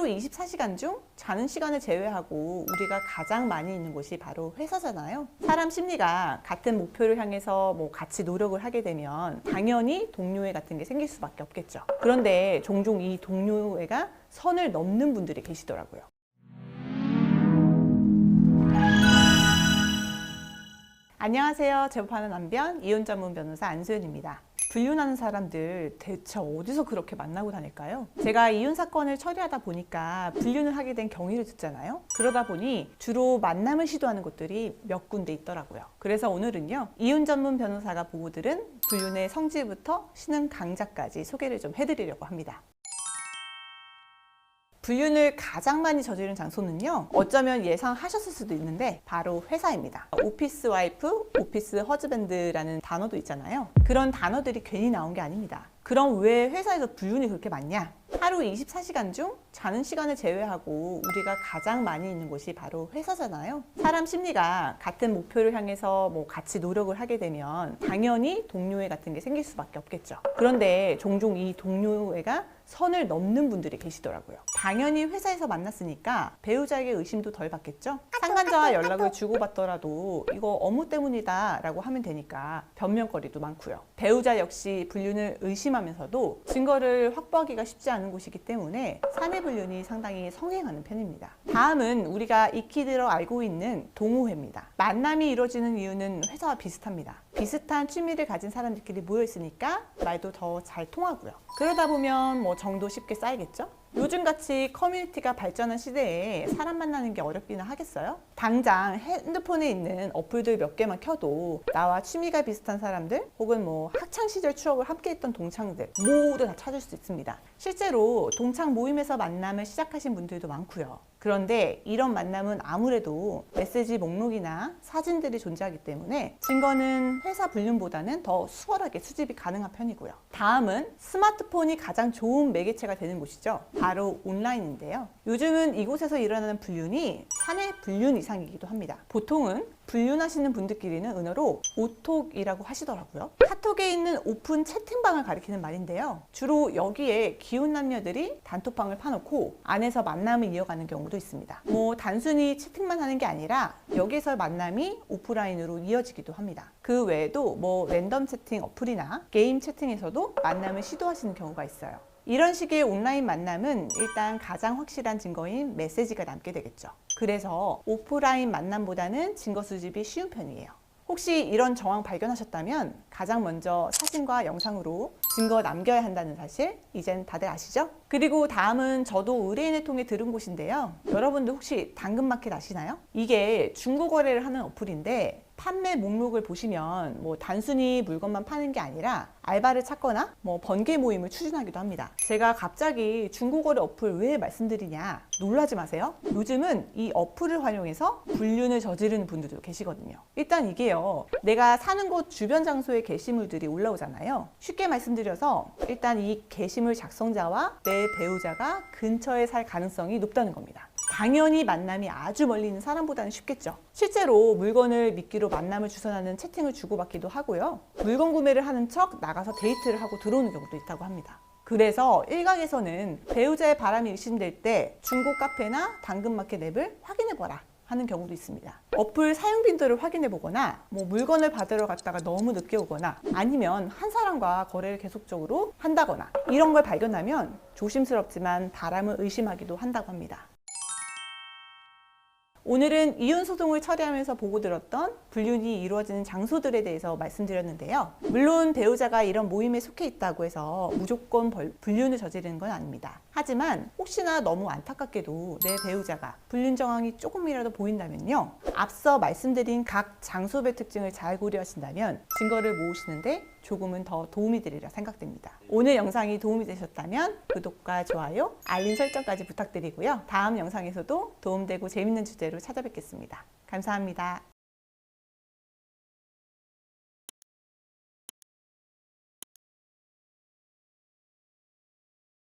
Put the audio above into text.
하루 24시간 중 자는 시간을 제외하고 우리가 가장 많이 있는 곳이 바로 회사잖아요. 사람 심리가 같은 목표를 향해서 뭐 같이 노력을 하게 되면 당연히 동료애 같은 게 생길 수밖에 없겠죠. 그런데 종종 이 동료애가 선을 넘는 분들이 계시더라고요. 안녕하세요. 제법하는 남변 이혼 전문 변호사 안소연입니다. 불륜하는 사람들 대체 어디서 그렇게 만나고 다닐까요? 제가 이혼 사건을 처리하다 보니까 불륜을 하게 된 경위를 듣잖아요. 그러다 보니 주로 만남을 시도하는 곳들이 몇 군데 있더라고요. 그래서 오늘은요. 이혼 전문 변호사가 보고 들은 불륜의 성질부터 신흥 강자까지 소개를 좀 해드리려고 합니다. 불륜을 가장 많이 저지른 장소는요. 어쩌면 예상하셨을 수도 있는데 바로 회사입니다. 오피스 와이프, 오피스 허즈밴드라는 단어도 있잖아요. 그런 단어들이 괜히 나온 게 아닙니다. 그럼 왜 회사에서 불륜이 그렇게 많냐? 하루 24시간 중 자는 시간을 제외하고 우리가 가장 많이 있는 곳이 바로 회사잖아요. 사람 심리가 같은 목표를 향해서 뭐 같이 노력을 하게 되면 당연히 동료애 같은 게 생길 수밖에 없겠죠. 그런데 종종 이 동료애가 선을 넘는 분들이 계시더라고요. 당연히 회사에서 만났으니까 배우자에게 의심도 덜 받겠죠? 상간자와 연락을 주고받더라도 이거 업무 때문이다 라고 하면 되니까 변명거리도 많고요. 배우자 역시 불륜을 의심하면서도 증거를 확보하기가 쉽지 않은 곳이기 때문에 사내 불륜이 상당히 성행하는 편입니다. 다음은 우리가 익히 들어 알고 있는 동호회입니다. 만남이 이루어지는 이유는 회사와 비슷합니다. 비슷한 취미를 가진 사람들끼리 모여 있으니까 말도 더 잘 통하고요. 그러다 보면 뭐 정도 쉽게 쌓이겠죠? 요즘같이 커뮤니티가 발전한 시대에 사람 만나는 게 어렵기는 하겠어요? 당장 핸드폰에 있는 어플들 몇 개만 켜도 나와 취미가 비슷한 사람들 혹은 뭐 학창시절 추억을 함께 했던 동창들 모두 다 찾을 수 있습니다. 실제로 동창 모임에서 만남을 시작하신 분들도 많고요. 그런데 이런 만남은 아무래도 메시지 목록이나 사진들이 존재하기 때문에 증거는 회사 불륜보다는 더 수월하게 수집이 가능한 편이고요. 다음은 스마트폰이 가장 좋은 매개체가 되는 곳이죠. 바로 온라인인데요. 요즘은 이곳에서 일어나는 불륜이 사내 불륜 이상이기도 합니다. 보통은 불륜하시는 분들끼리는 은어로 오톡이라고 하시더라고요. 카톡에 있는 오픈 채팅방을 가리키는 말인데요. 주로 여기에 기혼 남녀들이 단톡방을 파놓고 안에서 만남을 이어가는 경우도 있습니다. 뭐 단순히 채팅만 하는 게 아니라 여기서 만남이 오프라인으로 이어지기도 합니다. 그 외에도 뭐 랜덤 채팅 어플이나 게임 채팅에서도 만남을 시도하시는 경우가 있어요. 이런 식의 온라인 만남은 일단 가장 확실한 증거인 메시지가 남게 되겠죠. 그래서 오프라인 만남보다는 증거 수집이 쉬운 편이에요. 혹시 이런 정황 발견하셨다면 가장 먼저 사진과 영상으로 증거 남겨야 한다는 사실 이젠 다들 아시죠? 그리고 다음은 저도 의뢰인을 통해 들은 곳인데요. 여러분들 혹시 당근마켓 아시나요? 이게 중고 거래를 하는 어플인데 판매 목록을 보시면 뭐 단순히 물건만 파는 게 아니라 알바를 찾거나 뭐 번개 모임을 추진하기도 합니다. 제가 갑자기 중고거래 어플 왜 말씀드리냐 놀라지 마세요. 요즘은 이 어플을 활용해서 불륜을 저지르는 분들도 계시거든요. 일단 이게요. 내가 사는 곳 주변 장소에 게시물들이 올라오잖아요. 쉽게 말씀드려서 일단 이 게시물 작성자와 내 배우자가 근처에 살 가능성이 높다는 겁니다. 당연히 만남이 아주 멀리 있는 사람보다는 쉽겠죠. 실제로 물건을 미끼로 만남을 주선하는 채팅을 주고받기도 하고요. 물건 구매를 하는 척 나가서 데이트를 하고 들어오는 경우도 있다고 합니다. 그래서 일각에서는 배우자의 바람이 의심될 때 중고 카페나 당근마켓 앱을 확인해보라 하는 경우도 있습니다. 어플 사용 빈도를 확인해 보거나 뭐 물건을 받으러 갔다가 너무 늦게 오거나 아니면 한 사람과 거래를 계속적으로 한다거나 이런 걸 발견하면 조심스럽지만 바람을 의심하기도 한다고 합니다. 오늘은 이혼 소송을 처리하면서 보고 들었던 불륜이 이루어지는 장소들에 대해서 말씀드렸는데요. 물론 배우자가 이런 모임에 속해 있다고 해서 무조건 벌- 불륜을 저지르는 건 아닙니다. 하지만 혹시나 너무 안타깝게도 내 배우자가 불륜 정황이 조금이라도 보인다면요. 앞서 말씀드린 각 장소별 특징을 잘 고려하신다면 증거를 모으시는데 조금은 더 도움이 되리라 생각됩니다. 오늘 영상이 도움이 되셨다면 구독과 좋아요, 알림 설정까지 부탁드리고요. 다음 영상에서도 도움되고 재밌는 주제로 찾아뵙겠습니다. 감사합니다.